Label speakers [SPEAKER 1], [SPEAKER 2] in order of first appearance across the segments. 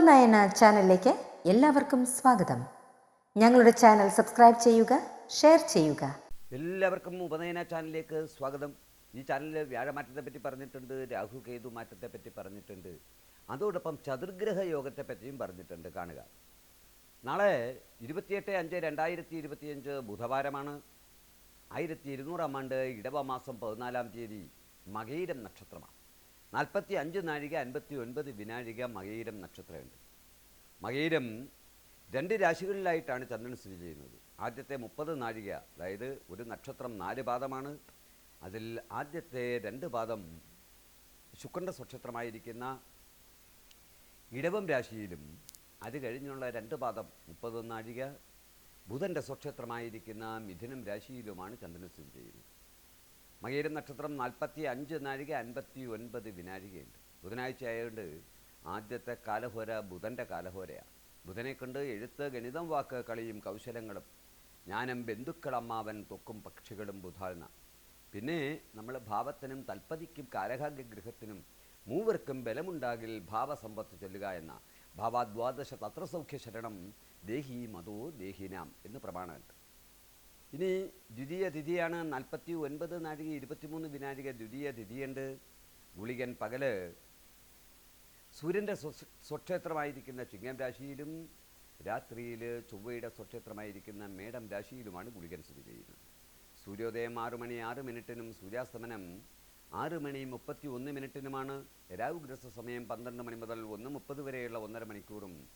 [SPEAKER 1] ഉപനയന ചാനലിലേക്ക് എല്ലാവർക്കും സ്വാഗതം. ഞങ്ങളുടെ ചാനൽ സബ്സ്ക്രൈബ് ചെയ്യുക ഷെയർ ചെയ്യുക.
[SPEAKER 2] എല്ലാവർക്കും ഉപനയന ചാനലിലേക്ക് സ്വാഗതം. ഈ ചാനലിൽ വ്യാഴമാറ്റത്തെ പറ്റി പറഞ്ഞിട്ടുണ്ട് രാഹു കേതു മാറ്റത്തെ പറ്റി പറഞ്ഞിട്ടുണ്ട്. അതോടൊപ്പം ചതുർഗ്രഹ യോഗത്തെ പറ്റിയും പറഞ്ഞിട്ടുണ്ട്. കാണുക. നാളെ ഇരുപത്തിയെട്ട് അഞ്ച് രണ്ടായിരത്തി ഇരുപത്തിയഞ്ച് ബുധവാരമാണ്. ആയിരത്തി ഇരുന്നൂറാം ആണ്ട് ഇടവ മാസം പതിനാലാം തീയതി മകയിരം നക്ഷത്രമാണ്. നാൽപ്പത്തി അഞ്ച് നാഴിക അൻപത്തി ഒൻപത് വിനാഴിക മകയിരം നക്ഷത്രമുണ്ട്. മകയിരം രണ്ട് രാശികളിലായിട്ടാണ് ചന്ദ്രൻ സ്ഥിതി ചെയ്യുന്നത്. ആദ്യത്തെ മുപ്പത് നാഴിക അതായത് ഒരു നക്ഷത്രം നാല് പാദമാണ്. അതിൽ ആദ്യത്തെ രണ്ട് പാദം ശുക്രന്റെ സ്വക്ഷത്രമായിരിക്കുന്ന ഇടവം രാശിയിലും അത് കഴിഞ്ഞുള്ള രണ്ട് പാദം മുപ്പത് നാഴിക ബുധന്റെ സ്വക്ഷേത്രമായിരിക്കുന്ന മിഥുനം രാശിയിലുമാണ് ചന്ദ്രൻ സ്ഥിതി ചെയ്യുന്നത്. മകയിരം നക്ഷത്രം നാൽപ്പത്തി അഞ്ച് നാഴിക അൻപത്തി ഒൻപത് വിനാഴികയുണ്ട്. ബുധനാഴ്ച ആയതുകൊണ്ട് ആദ്യത്തെ കാലഹോര ബുധന്റെ കാലഹോരയാണ് ബുധനെ കൊണ്ട് എഴുത്ത് ഗണിതം വാക്ക് കളിയും കൗശലങ്ങളും ജ്ഞാനം ബന്ധുക്കളമ്മാവൻ തൊക്കും പക്ഷികളും ബുധാൽന പിന്നെ നമ്മൾ ഭാവത്തിനും തൽപ്പതിക്കും കാലഭാഗ്യ ഗൃഹത്തിനും മൂവർക്കും ബലമുണ്ടാകിൽ ഭാവസമ്പത്ത് ചൊല്ലുക എന്ന. ഭാവാദ്വാദശ തത്രസൗഖ്യ ശരണം ദേഹി മതോ ദേഹിനാം എന്ന് പ്രമാണമുണ്ട്. ഇനി ദ്വിതീയ തിഥിയാണ് നാൽപ്പത്തി ഒൻപത് നാഴിക ഇരുപത്തിമൂന്ന് വിനാഴിക ദ്വിതീയ തിഥിയുണ്ട്. ഗുളികൻ പകൽ. സൂര്യന്റെ സ്വ- സ്വക്ഷേത്രമായിരിക്കുന്ന ചിങ്ങം രാശിയിലും രാത്രിയിൽ ചൊവ്വയുടെ സ്വക്ഷേത്രമായിരിക്കുന്ന മേടം രാശിയിലുമാണ് ഗുളികൻ സ്ഥിതി ചെയ്യുന്നത്. സൂര്യോദയം ആറു മണി ആറ് മിനിറ്റിനും സൂര്യാസ്തമനം ആറ് മണി മുപ്പത്തി ഒന്ന് മിനിറ്റിനുമാണ് രാവുഗ്രസ്ത സമയം പന്ത്രണ്ട് മണി മുതൽ ഒന്ന് മുപ്പത് വരെയുള്ള ഒന്നര മണിക്കൂറും.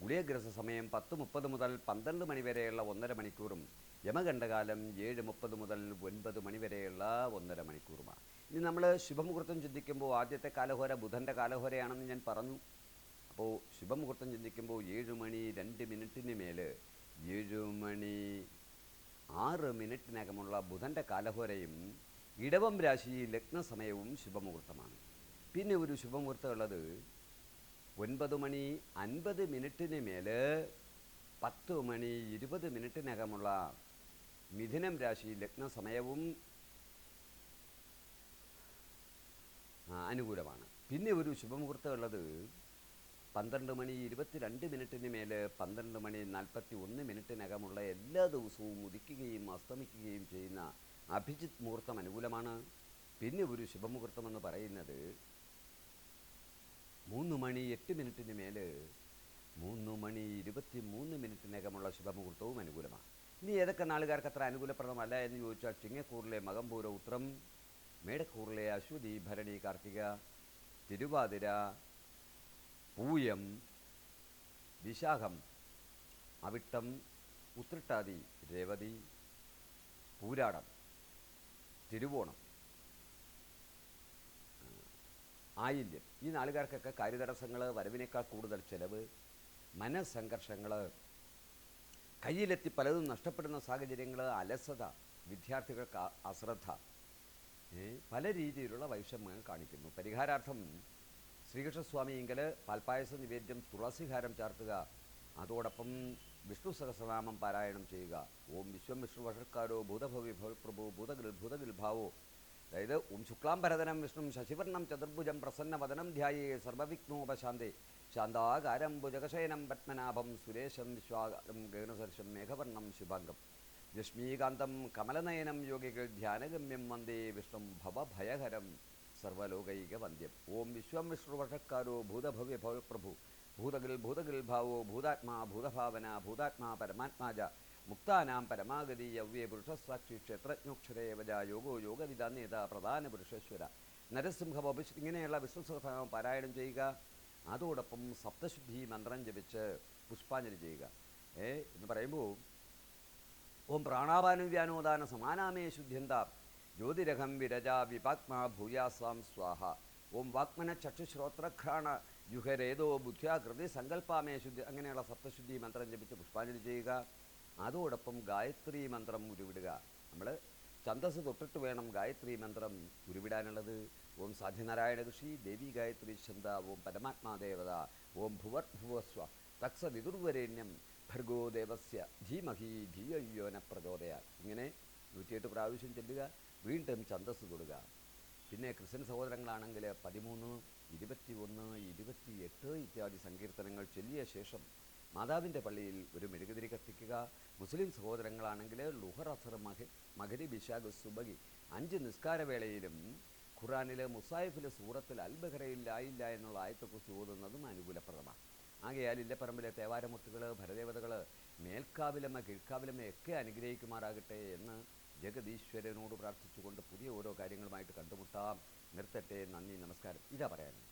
[SPEAKER 2] ഗുളിയഗ്രസ്ത സമയം പത്ത് മുപ്പത് മുതൽ പന്ത്രണ്ട് മണി വരെയുള്ള ഒന്നര മണിക്കൂറും. യമകണ്ഠകാലം ഏഴ് മുപ്പത് മുതൽ ഒൻപത് മണി വരെയുള്ള ഒന്നര മണിക്കൂറുമാണ്. ഇനി നമ്മൾ ശുഭമുഹൂർത്തം ചിന്തിക്കുമ്പോൾ ആദ്യത്തെ കാലഹോര ബുധന്റെ കാലഹോരയാണെന്ന് ഞാൻ പറഞ്ഞു. അപ്പോൾ ശുഭമുഹൂർത്തം ചിന്തിക്കുമ്പോൾ ഏഴ് മണി രണ്ട് മിനിറ്റിന് മേൽ ഏഴ് മണി ആറ് മിനിറ്റിനകമുള്ള ബുധന്റെ കാലഹോരയും ഇടവം രാശി ലഗ്ന സമയവും ശുഭമുഹൂർത്തമാണ്. പിന്നെ ഒരു ശുഭമുഹൂർത്തം ഉള്ളത് ഒൻപത് മണി അൻപത് മിനിറ്റിന് മേൽ പത്ത് മണി ഇരുപത് മിനിറ്റിനകമുള്ള മിഥുനം രാശി ലഗ്ന സമയവും അനുകൂലമാണ്. പിന്നെ ഒരു ശുഭമുഹൂർത്തം ഉള്ളത് പന്ത്രണ്ട് മണി ഇരുപത്തിരണ്ട് മിനിറ്റിന് മേൽ പന്ത്രണ്ട് മണി നാൽപ്പത്തി ഒന്ന് മിനിറ്റിനകമുള്ള എല്ലാ ദിവസവും ഉദിക്കുകയും അസ്തമിക്കുകയും ചെയ്യുന്ന അഭിജിത് മുഹൂർത്തം അനുകൂലമാണ്. പിന്നെ ഒരു ശുഭമുഹൂർത്തം എന്ന് പറയുന്നത് മൂന്ന് മണി എട്ട് മിനിറ്റിന് മേൽ മൂന്ന് മണി ഇരുപത്തി മൂന്ന് മിനിറ്റിനകമുള്ള ശുഭമുഹൂർത്തവും അനുകൂലമാണ്. ഇനി ഏതൊക്കെ നാളുകാർക്ക് അത്ര അനുകൂലപ്രദമല്ല എന്ന് ചോദിച്ചാൽ ചിങ്ങക്കൂറിലെ മകമ്പൂര ഉത്രം മേടക്കൂറിലെ അശ്വതി ഭരണി കാർത്തിക തിരുവാതിര പൂയം വിശാഖം അവിട്ടം ഉത്രട്ടാതി രേവതി പൂരാടം തിരുവോണം ആയില്യം. ഈ നാളുകാർക്കൊക്കെ കാര്യതടസ്സങ്ങൾ വരവിനേക്കാൾ കൂടുതൽ ചിലവ് മനസ്സംഘർഷങ്ങൾ കയ്യിലെത്തി പലതും നഷ്ടപ്പെടുന്ന സാഹചര്യങ്ങൾ അലസത വിദ്യാർത്ഥികൾക്ക് അശ്രദ്ധ പല രീതിയിലുള്ള വൈഷമ്യങ്ങൾ കാണിക്കുന്നു. പരിഹാരാർത്ഥം ശ്രീകൃഷ്ണസ്വാമിയെങ്കിൽ പാൽപ്പായസ നിവേദ്യം തുളസിഹാരം ചാർത്തുക അതോടൊപ്പം വിഷ്ണു സഹസ്രനാമം പാരായണം ചെയ്യുക. ഓം വിശ്വം വിഷ്ണു വഷക്കാരോ ഭൂതഭവി ഭവപ്രഭു ഭൂതഗിൽ ഭൂതഗിൽ ഭാവോ അതായത് ഓം ശുക്ലാംഭരതനം വിഷ്ണു ശശിവർണം ചതുർഭുജം പ്രസന്നവദനം ധ്യായേ സർവവിഘ്നോപശാന്തേ. ശാന്താകാരം ഭുജകശയനം പത്മനാഭം സുരേശം വിശ്വാകാരം ഗഗനസർശം മേഘവർണം ശുഭാംഗം. രശ്മീകാന്തം കമലനയനം യോഗികൾ ധ്യാനഗമ്യം വന്ദേ വിഷ്ണു ഭവഭയഹരം സർവലോകൈക വന്ദ്യം ഓം വിശ്വം വിഷ്ണുവഷക്കാരോ ഭൂതഭവ്യ ഭവപ്രഭു ഭൂതഗിൽ ഭൂതഗിൽ ഭാവോ ഭൂതാത്മാ ഭൂതഭാവന ഭൂതാത്മാ പരമാത്മാജ. മുക്താനാം പരമാഗതി യവ്യേ പുരുഷസാക്ഷി ക്ഷേത്രജ്ഞോക്ഷരേവജ യോഗോ യോഗവിദ നേത പ്രധാന പുരുഷേശ്വര. നരസിംഹ ഇങ്ങനെയുള്ള വിഷ്ണു സഹസ്രനാമം പാരായണം ചെയ്യുക. അതോടൊപ്പം സപ്തശുദ്ധി മന്ത്രം ജപിച്ച് പുഷ്പാഞ്ജലി ചെയ്യുക. ഏ എന്ന് പറയുമ്പോൾ ഓം പ്രാണാപാനുവ്യാനോദാന സമാനാമേ ശുദ്ധ്യന്ത ജ്യോതിരഹം വിരജ വിപാത്മാ ഭൂയാസാം സ്വാഹ. ഓം വാക്മന ചക്ഷുശ്രോത്രഘ്രാണ ജുഹരേതോ ബുദ്ധ്യാകൃതി സങ്കല്പാമേ ശുദ്ധി അങ്ങനെയുള്ള സപ്തശുദ്ധി മന്ത്രം ജപിച്ച് പുഷ്പാഞ്ജലി ചെയ്യുക. അതോടൊപ്പം ഗായത്രി മന്ത്രം ഉരുവിടുക. നമ്മൾ ഛന്തസ് തൊട്ടിട്ട് വേണം ഗായത്രി മന്ത്രം ഉരുവിടാനുള്ളത്. ഓം സാധ്യനാരായണ ഋഷി ദേവി ഗായത്രി ഛന്ദ ഓം പരമാത്മാദേവത ഓം ഭുവർ ഭുവസ്വ തക്സ വിദുർവരേണ്യം ഭർഗോ ദേവസ്യ ധീമഹി ധീയോന പ്രചോദയ ഇങ്ങനെ നൂറ്റിയെട്ട് പ്രാവശ്യം ചെല്ലുക വീണ്ടും ഛന്തസ് തൊടുക. പിന്നെ ക്രിസ്ത്യൻ സഹോദരങ്ങളാണെങ്കിൽ പതിമൂന്ന് ഇരുപത്തി ഒന്ന് ഇരുപത്തി എട്ട് ഇത്യാദി സങ്കീർത്തനങ്ങൾ ചൊല്ലിയ ശേഷം മാതാവിന്റെ പള്ളിയിൽ ഒരു മെഴുകുതിരി കത്തിക്കുക. മുസ്ലിം സഹോദരങ്ങളാണെങ്കിൽ ലുഹർ അസർ മഹ മഹരി ബിഷാഖ് സുബഗി അഞ്ച് നിസ്കാരവേളയിലും ഖുറാനിലെ മുസായിഫിലെ സൂറത്തിൽ അൽബഹറയിൽ ആയില്ല എന്നുള്ള ആയത്തെക്കുറിച്ച് ഓതുന്നതും അനുകൂലപ്രദമാണ്. ആകയാൽ ഇല്ലപ്പറമ്പിലെ തേവാരമുത്തുകൾ ഭരദേവതകൾ മേൽക്കാവിലമ്മ കീഴ്ക്കാവിലമ്മ ഒക്കെ അനുഗ്രഹിക്കുമാറാകട്ടെ എന്ന് ജഗദീശ്വരനോട് പ്രാർത്ഥിച്ചുകൊണ്ട് പുതിയ ഓരോ കാര്യങ്ങളുമായിട്ട് കണ്ടുമുട്ടാം. നിർത്തട്ടെ നന്ദി നമസ്കാരം. ഇതാ പറയാനുള്ളത്.